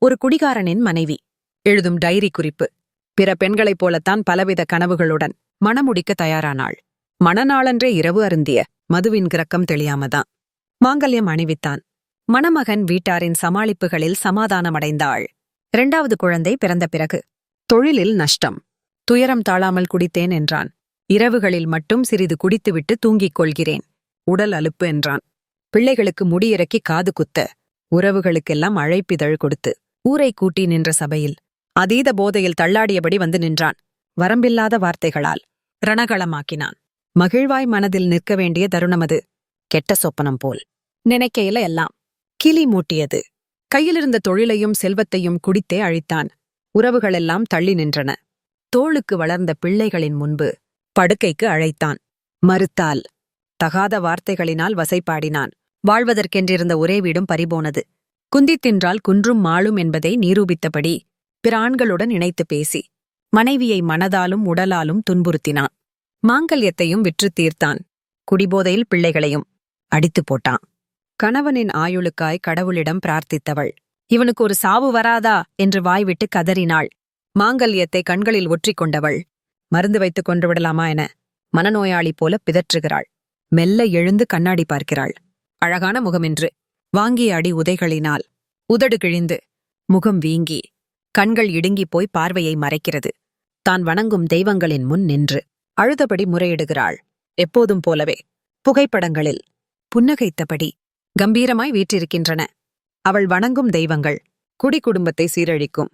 ஒரு குடிகாரனின் மனைவி. எழுதும் டைரி குறிப்பு. பிற பெண்களைப் போலத்தான் பலவித கனவுகளுடன் மணமுடிக்க தயாரானாள். மணநாளன்றே இரவு அருந்திய மதுவின் கிரக்கம் தெளியாமதான். மாங்கல்யம் அணிவித்தான். மணமகன் வீட்டாரின் சமாளிப்புகளில் சமாதானமடைந்தாள். இரண்டாவது குழந்தை பிறந்த பிறகு. தொழிலில் நஷ்டம். துயரம் தாழாமல் குடித்தேன் என்றான். இரவுகளில் மட்டும் சிறிது குடித்துவிட்டு தூங்கிக் கொள்கிறேன். உடல் அலுப்பு என்றான். பிள்ளைகளுக்கு முடியிறக்கி காது குத்த. உறவுகளுக்கெல்லாம் அழைப்பிதழ் கொடுத்து. ஊரை கூட்டி நின்ற சபையில். அதீத போதையில் தள்ளாடியபடி வந்து நின்றான். வரம்பில்லாத வார்த்தைகளால் ரணகளமாக்கினான். மகிழ்வாய் மனதில் நிற்க வேண்டிய தருணமது. கெட்ட சொப்பனம் போல். நினைக்கையில எல்லாம். கிளி மூட்டியது. கையிலிருந்த தொழிலையும் செல்வத்தையும் குடித்தே அழித்தான். உறவுகளெல்லாம் தள்ளி நின்றன. தோளுக்கு வளர்ந்த பிள்ளைகளின் முன்பு படுக்கைக்கு அழைத்தான். மறுத்தால் தகாத வார்த்தைகளினால் வசைப்பாடினான். வாழ்வதற்கென்றிருந்த ஒரே வீடும் பறிபோனது. குந்தித் தின்றால் குன்றும் மாளும் என்பதை நிரூபித்தபடி பிற ஆண்களுடன் இணைத்து பேசி மனைவியை மனதாலும் உடலாலும் துன்புறுத்தினான் மாங்கல்யத்தையும் விற்றுத் தீர்த்தான். குடிபோதையில் பிள்ளைகளையும் அடித்துப் போட்டான். கணவனின் ஆயுளுக்காய் கடவுளிடம் பிரார்த்தித்தவள் இவனுக்கு ஒரு சாவு வராதா? என்று வாய்விட்டு கதறினாள். மாங்கல்யத்தை கண்களில் ஒற்றிக் கொண்டவள் மருந்து வைத்துக் கொண்டு விடலாமா என மனநோயாளி போல பிதற்றுகிறாள். மெல்ல எழுந்து கண்ணாடி பார்க்கிறாள். அழகான முகமென்று. வாங்கிய அடி உதைகளினால். உதடு கிழிந்து முகம் வீங்கி கண்கள் இடுங்கிப் போய் பார்வையை மறைக்கிறது. தான் வணங்கும் தெய்வங்களின் முன் நின்று அழுதபடி முறையிடுகிறாள். எப்போதும் போலவே புகைப்படங்களில் புன்னகைத்தபடி கம்பீரமாய் வீற்றிருக்கின்றன. அவள் வணங்கும் தெய்வங்கள் குடி குடும்பத்தை சீரழிக்கும்.